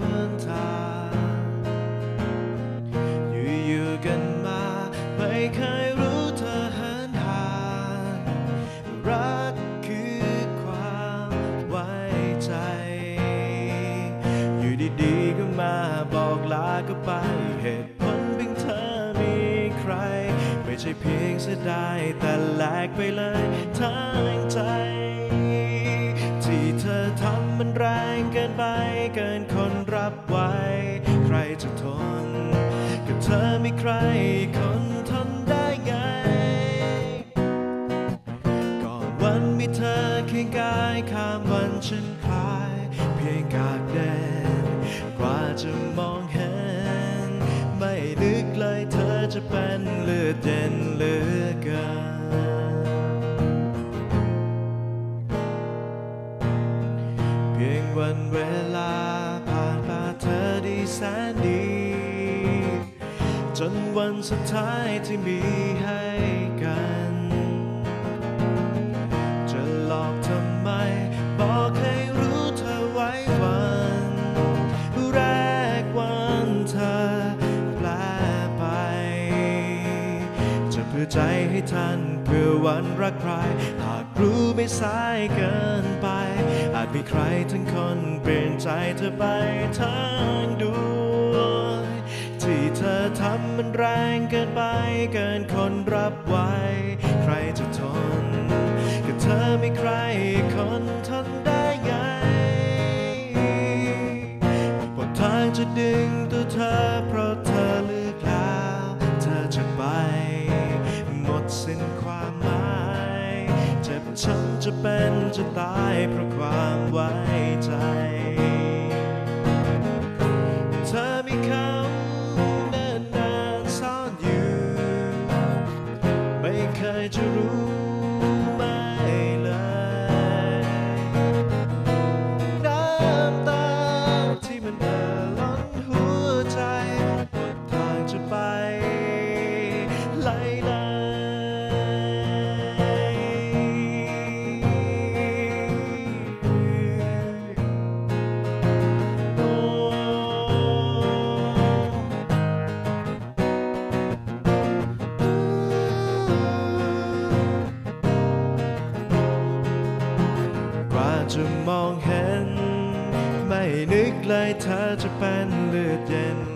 วนทางอยู่ๆกันมา ไม่เคยรู้เธอหันห่างรักคือความไว้ใจ อยู่ดีๆก็มาบอกลาก็ไปเหตุผลเพียงเธอมีใคร ไม่ใช่เพียงเสียดายแต่แหลกไปเลยทั้ง รับไว้ ใครจะทน กับเธอไม่ใครคนทนได้ไง ก่อนวันมีเธอเคียงกายข้ามวันฉันคลาย เพียงกากแดนกว่าจะมองเห็น ไม่นึกเลยเธอจะเป็นเลือดเย็นเหลือเกินเพียงวันเวล จนวันสุดท้ายที่มีให้กัน จะหลอกทำไม บอกให้รู้เธอไว้วัน แรกวันเธอแปลไป จะเพื่อใจให้ทันเพื่อวันรักใคร หากรู้ไม่สายเกินไป อาจมีใครทั้งคนเปลี่ยนใจเธอไปทั้งดวงที่ เธอทำมันแรงเกินไปเกินคนรับไหวใครจะทนกับเธอไม่ใครคนทนได้ไงบนทางจะดึงตัวเธอเพราะเธอเลือกแล้วเธอจะไป หมดสิ้นความหมายเจ็บช้ำจะเป็นจะตายเพราะความไว้ใจ จะมองเห็น ไม่นึกเลยเธอจะเป็นเลือดเย็น